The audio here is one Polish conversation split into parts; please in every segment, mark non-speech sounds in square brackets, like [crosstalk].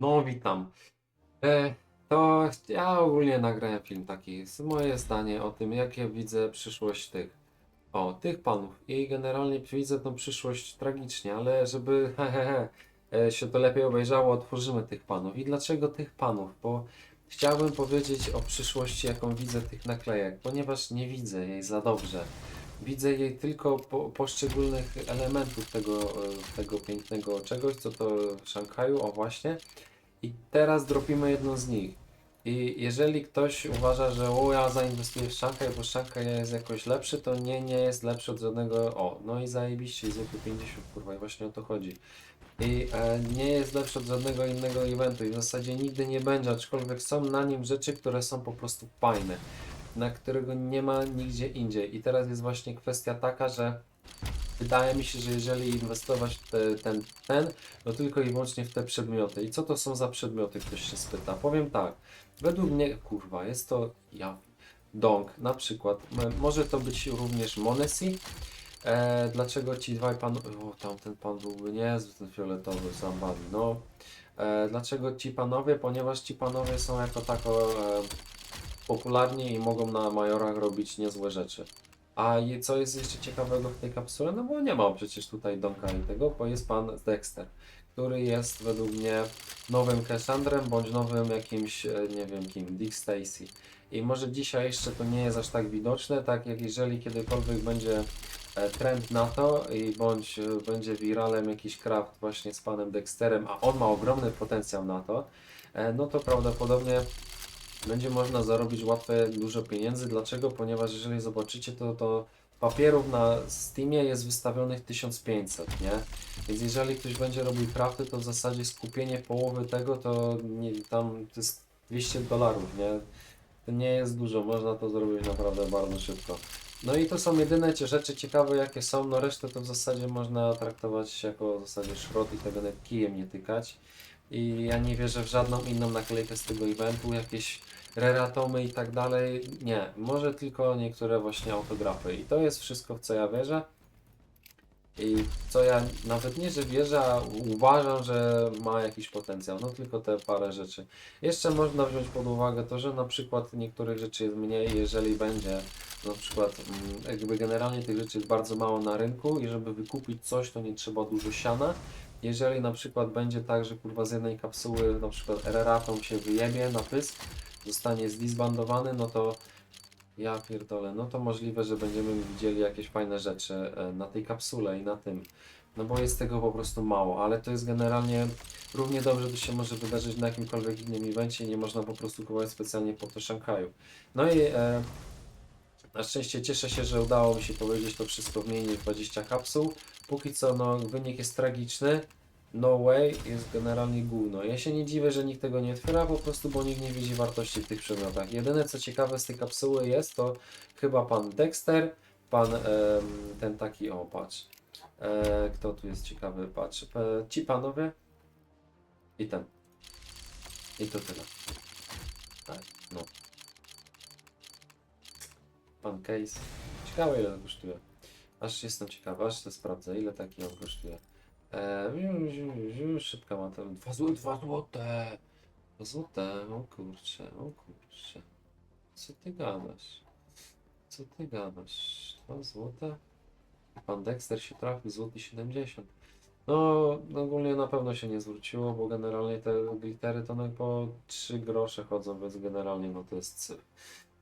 No, witam. E, to ja ogólnie nagrałem film taki, z moje zdanie o tym, jak ja widzę przyszłość tych, o, tych panów. I generalnie widzę tą przyszłość tragicznie, ale żeby [laughs] hehehe, e, się to lepiej obejrzało, otworzymy tych panów. I dlaczego tych panów? Bo chciałbym powiedzieć o przyszłości, jaką widzę tych naklejek, ponieważ nie widzę jej za dobrze. Widzę jej tylko po, poszczególnych elementów tego, e, tego pięknego czegoś, co to w Szanghaju, o właśnie. I teraz dropimy jedną z nich. I jeżeli ktoś uważa, że o ja zainwestuję w Szanghaj, bo Szanghaj jest jakoś lepszy, to nie, nie jest lepszy od żadnego. O, no i zajebiście, złoty 50, kurwa, i właśnie o to chodzi. I e, nie jest lepszy od żadnego innego eventu i w zasadzie nigdy nie będzie, aczkolwiek są na nim rzeczy, które są po prostu fajne, na którego nie ma nigdzie indziej. I teraz jest właśnie kwestia taka, że wydaje mi się, że jeżeli inwestować w te, ten, ten, no tylko i wyłącznie w te przedmioty. I co to są za przedmioty, ktoś się spyta. Powiem tak, według mnie, kurwa, jest to ja, dong na przykład. Może to być również Monesi. E, dlaczego ci dwaj pan, o tamten pan byłby niezły, ten fioletowy zambani, no. E, dlaczego ci panowie? Ponieważ ci panowie są jako tako e, popularni i mogą na majorach robić niezłe rzeczy. A co jest jeszcze ciekawego w tej kapsule? No bo nie ma przecież tutaj Donka i tego, bo jest pan Dexter, który jest według mnie nowym Cassandrem, bądź nowym jakimś, e, nie wiem kim, Dick Stacy. I może dzisiaj jeszcze to nie jest aż tak widoczne, tak jak jeżeli kiedykolwiek będzie e, trend na to i bądź e, będzie wiralem jakiś craft właśnie z panem Dexterem, a on ma ogromny potencjał na to, no to prawdopodobnie będzie można zarobić łatwe dużo pieniędzy. Dlaczego? Ponieważ jeżeli zobaczycie, to, to papierów na Steamie jest wystawionych 1500, nie? Więc jeżeli ktoś będzie robił crafty, to w zasadzie skupienie połowy tego to nie, tam to jest 200 dolarów, nie? To nie jest dużo, można to zrobić naprawdę bardzo szybko. No i to są jedyne rzeczy ciekawe jakie są, no resztę to w zasadzie można traktować jako w zasadzie szrot i tego nawet kijem nie tykać. I ja nie wierzę w żadną inną naklejkę z tego eventu, jakieś reratomy i tak dalej. Nie, może tylko niektóre właśnie autografy. I to jest wszystko, w co ja wierzę. I co ja nawet nie, że wierzę, a uważam, że ma jakiś potencjał. No tylko te parę rzeczy. Jeszcze można wziąć pod uwagę to, że na przykład niektórych rzeczy jest mniej, jeżeli będzie na przykład mm, jakby generalnie tych rzeczy jest bardzo mało na rynku i żeby wykupić coś, to nie trzeba dużo siana. Jeżeli na przykład będzie tak, że kurwa z jednej kapsuły na przykład RRA się wyjebie na pysk, zostanie zdisbandowany, no to ja pierdolę, no to możliwe, że będziemy widzieli jakieś fajne rzeczy e, na tej kapsule i na tym. No bo jest tego po prostu mało, ale to jest generalnie równie dobrze to się może wydarzyć na jakimkolwiek innym evencie nie można po prostu kupować specjalnie po to Szanghaju. No i e, na szczęście cieszę się, że udało mi się powiedzieć to wszystko w mniej niż 20 kapsuł. Póki co no wynik jest tragiczny. No way jest generalnie gówno. Ja się nie dziwię, że nikt tego nie otwiera, po prostu bo nikt nie widzi wartości w tych przedmiotach. Jedyne co ciekawe z tej kapsuły jest to chyba pan Dexter, pan em, ten taki, o patrz. E, kto tu jest ciekawy, patrz. E, ci panowie i ten. I to tyle. Tak, no. Pan Case. Ciekawe ile to kosztuje. Aż jestem ciekawy, aż to sprawdzę, ile taki on kosztuje. Eee, szybka ma to. Dwa złote, dwa złote. Dwa złote, o kurcze, o kurcze. Co ty gadasz? Co ty gadasz? Dwa złote? Pan Dexter się trafił, złoty 70. No, ogólnie na pewno się nie zwróciło, bo generalnie te glittery to no po 3 grosze chodzą, więc generalnie no to jest syf.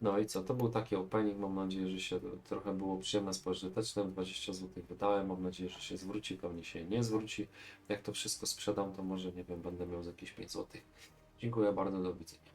No i co, to był taki opening, mam nadzieję, że się trochę było przyjemne, spożyteczne, 20 zł wydałem, mam nadzieję, że się zwróci, pewnie się nie zwróci. Jak to wszystko sprzedam, to może, nie wiem, będę miał za jakieś 5 zł. Dziękuję bardzo, do widzenia.